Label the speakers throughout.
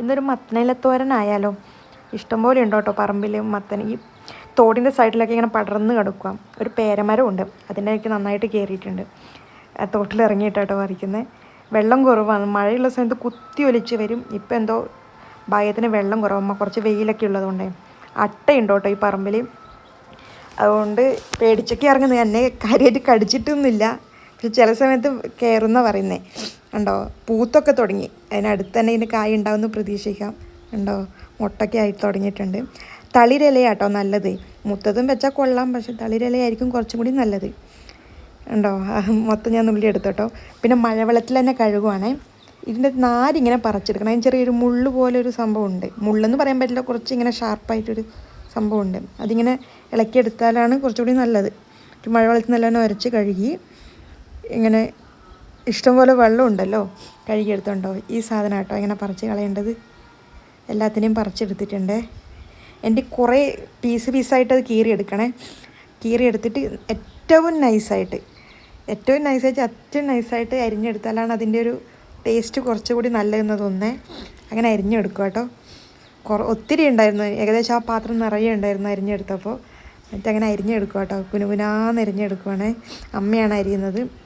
Speaker 1: ഇന്നൊരു മത്തനിലത്തോരനായാലോ? ഇഷ്ടംപോലെ ഉണ്ട് കേട്ടോ പറമ്പിൽ മത്തൻ. ഈ തോടിന്റെ സൈഡിലൊക്കെ ഇങ്ങനെ പടർന്ന് കിടക്കുക ഒരു പേരമരം ഉണ്ട് അതിന്റെ നന്നായിട്ട് കയറിയിട്ടുണ്ട് തോട്ടിൽ ഇറങ്ങിയിട്ടാട്ടോ പറിക്കുന്നത് വെള്ളം കുറവാണ്. മഴയുള്ള സമയത്ത് കുത്തി ഒലിച്ച് വരും. ഇപ്പം എന്തോ ഭാഗ്യത്തിന് വെള്ളം കുറവമ്മ കുറച്ച് വെയിലൊക്കെ ഉള്ളതുകൊണ്ടേ. അട്ടയുണ്ട് കേട്ടോ ഈ പറമ്പിൽ അതുകൊണ്ട് പേടിച്ചൊക്കെ ഇറങ്ങുന്നത് എന്നെ കാര്യമായിട്ട് കടിച്ചിട്ടൊന്നുമില്ല. പക്ഷെ ചില സമയത്ത് കയറുന്ന പറയുന്നേ. ഉണ്ടോ? പൂത്തൊക്കെ തുടങ്ങി. അതിനടുത്ത് തന്നെ ഇതിന് കായ ഉണ്ടാവുമെന്ന് പ്രതീക്ഷിക്കാം. ഉണ്ടോ? മുട്ടൊക്കെ ആയി തുടങ്ങിയിട്ടുണ്ട്. തളിരിലയാട്ടോ നല്ലത്. മുത്തതും വെച്ചാൽ കൊള്ളാം പക്ഷെ തളിരിലയായിരിക്കും കുറച്ചും കൂടി നല്ലത്. ഉണ്ടോ? മൊത്തം ഞാൻ നുള്ളി എടുത്തോട്ടോ പിന്നെ മഴവെള്ളത്തിൽ തന്നെ കഴുകുവാണേ. ഇതിന്റെ നാരിങ്ങനെ പറിച്ചെടുക്കണം. അതിന് ചെറിയൊരു മുള്ളു പോലെ ഒരു സംഭവം ഉണ്ട് മുള്ളെന്ന് പറയാൻ പറ്റില്ല കുറച്ച് ഇങ്ങനെ ഷാർപ്പായിട്ടൊരു സംഭവമുണ്ട്. അതിങ്ങനെ ഇളക്കിയെടുത്താലാണ് കുറച്ചുകൂടി നല്ലത്. മഴവെള്ളത്തിൽ നല്ലോണം ഉരച്ച് കഴുകി ഇങ്ങനെ ഇഷ്ടംപോലെ വെള്ളം ഉണ്ടല്ലോ കഴുകിയെടുത്തുണ്ടോ? ഈ സാധനം കേട്ടോ ഇങ്ങനെ പറിച്ച് കളയേണ്ടത്. എല്ലാത്തിനെയും പറിച്ചെടുത്തിട്ടുണ്ട്. എന്റെ കുറേ പീസ് പീസായിട്ട് അത് കീറിയെടുക്കണേ. കീറിയെടുത്തിട്ട് ഏറ്റവും നൈസായിട്ട് ഏറ്റവും നൈസായിട്ട് ഏറ്റവും നൈസായിട്ട് അരിഞ്ഞെടുത്താലാണ് അതിന്റെ ഒരു ടേസ്റ്റ് കുറച്ചുകൂടി നല്ലതെന്ന് തോന്നുന്നേ. അങ്ങനെ അരിഞ്ഞെടുക്കുക കേട്ടോ. കുറ ഒത്തിരി ഉണ്ടായിരുന്നു. ഏകദേശം ആ പാത്രം നിറയെ ഉണ്ടായിരുന്നു അരിഞ്ഞെടുത്തപ്പോൾ. എന്നിട്ട് അങ്ങനെ അരിഞ്ഞെടുക്കുക കേട്ടോ. കുനുകുനാന്ന് അരിഞ്ഞെടുക്കുവാണേ. അമ്മയാണ് അരിയുന്നത്.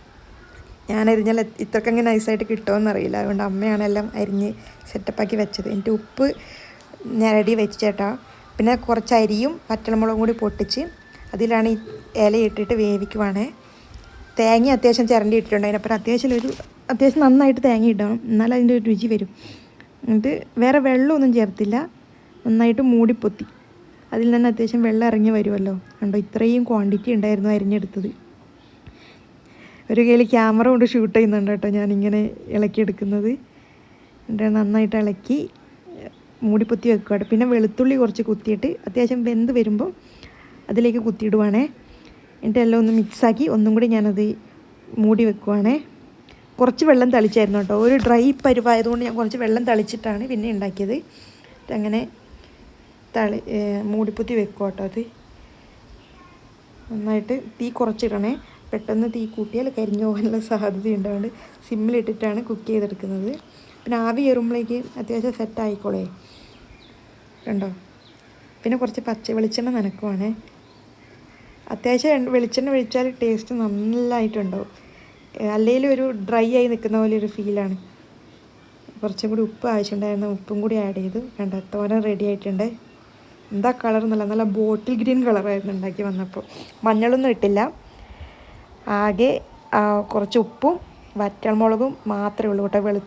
Speaker 1: ഞാൻ അരിഞ്ഞാൽ ഇത്രക്കങ്ങനെ നൈസായിട്ട് കിട്ടുമെന്നറിയില്ല അതുകൊണ്ട് അമ്മയാണ് എല്ലാം അരിഞ്ഞ് സെറ്റപ്പാക്കി വെച്ചത്. എന്റെ ഉപ്പ് ഞാൻ റെഡി വെച്ചേട്ടാ പിന്നെ കുറച്ച് അരിയും പച്ചമുളകും കൂടി പൊട്ടിച്ച് അതിലാണ് ഈ ഇല ഇട്ടിട്ട് വേവിക്കുവാണേ. തേങ്ങ അത്യാവശ്യം ചിരണ്ടി ഇട്ടിട്ടുണ്ട്. അതിനപ്പം അത്യാവശ്യം ഒരു അത്യാവശ്യം നന്നായിട്ട് തേങ്ങ ഇടണം. എന്നാൽ അതിന്റെ ഒരു രുചി വരും. എന്നിട്ട് വേറെ വെള്ളമൊന്നും ചേർത്തില്ല. നന്നായിട്ട് മൂടിപ്പൊത്തി. അതിൽ നിന്ന് അത്യാവശ്യം വെള്ളം ഇറങ്ങി വരുമല്ലോ. കണ്ടോ? ഇത്രയും ക്വാണ്ടിറ്റി ഉണ്ടായിരുന്നു അരിഞ്ഞെടുത്തത്. ഒരു കയ്യിൽ ക്യാമറ കൊണ്ട് ഷൂട്ട് ചെയ്യുന്നുണ്ട് കേട്ടോ ഞാനിങ്ങനെ ഇളക്കിയെടുക്കുന്നത്. എന്നിട്ട് നന്നായിട്ട് ഇളക്കി മൂടിപ്പൊത്തി വെക്കുക പിന്നെ വെളുത്തുള്ളി കുറച്ച് കുത്തിയിട്ട് അത്യാവശ്യം വെന്ത് വരുമ്പോൾ അതിലേക്ക് കുത്തിയിടുവാണേ. എന്നിട്ട് എല്ലാം ഒന്ന് മിക്സാക്കി ഒന്നും കൂടി ഞാനത് മൂടി വെക്കുവാണേ. കുറച്ച് വെള്ളം തളിച്ചായിരുന്നു കേട്ടോ. ഒരു ഡ്രൈ പരുവായതുകൊണ്ട് ഞാൻ കുറച്ച് വെള്ളം തളിച്ചിട്ടാണ് പിന്നെ ഉണ്ടാക്കിയത്. അങ്ങനെ തളി മൂടിപ്പൊത്തി വെക്കുക കേട്ടോ അത്. നന്നായിട്ട് തീ കുറച്ചിടണേ. പെട്ടെന്ന് തീ കൂട്ടിയാൽ കരിഞ്ഞു പോകാനുള്ള സാധ്യതയുണ്ട് അതുകൊണ്ട് സിമ്മിലിട്ടിട്ടാണ് കുക്ക് ചെയ്തെടുക്കുന്നത്. പിന്നെ ആവി കയറുമ്പോഴേക്ക് അത്യാവശ്യം സെറ്റ് ആയിക്കോളേ. കണ്ടോ? പിന്നെ കുറച്ച് പച്ച വെളിച്ചെണ്ണ നനക്കുവാണേ. അത്യാവശ്യം വെളിച്ചെണ്ണ ഒഴിച്ചാൽ ടേസ്റ്റ് നന്നായിട്ടുണ്ടാവും. അല്ലെങ്കിൽ ഒരു ഡ്രൈ ആയി നിൽക്കുന്ന പോലെ ഒരു ഫീലാണ് കുറച്ചും കൂടി ഉപ്പ് ആവശ്യമുണ്ടായിരുന്നു ഉപ്പും കൂടി ആഡ് ചെയ്തു. കണ്ടോ? തോരൻ റെഡി ആയിട്ടുണ്ട്. എന്താ കളർ എന്നല്ല നല്ല ബോട്ടിൽ ഗ്രീൻ കളറായിരുന്നു ഉണ്ടാക്കി വന്നപ്പോൾ. മഞ്ഞളൊന്നും ഇട്ടില്ല. ആകെ കുറച്ച് ഉപ്പും വറ്റൽമുളകും മാത്രമേ ഉള്ളൂ കേട്ടോ വെളുത്ത